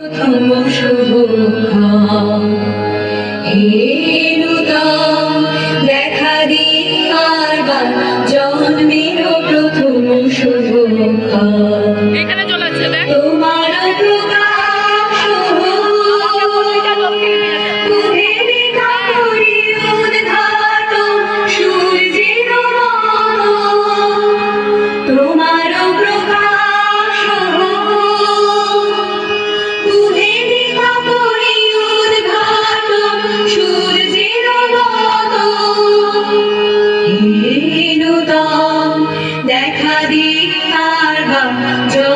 প্রথম শুভ হে now.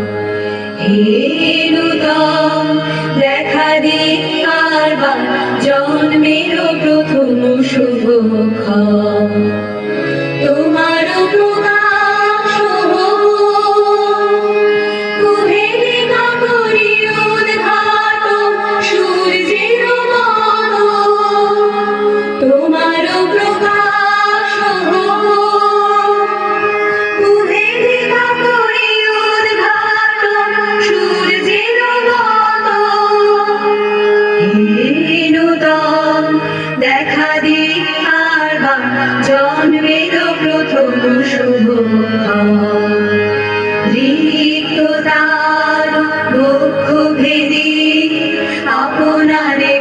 হেলুদম দেখা দিক কারবা জন্মের প্রথম শুভ দেখা দি আরবার জন্মের প্রথম শুভ রিক্ততার দুঃখ ভেদি আপনারে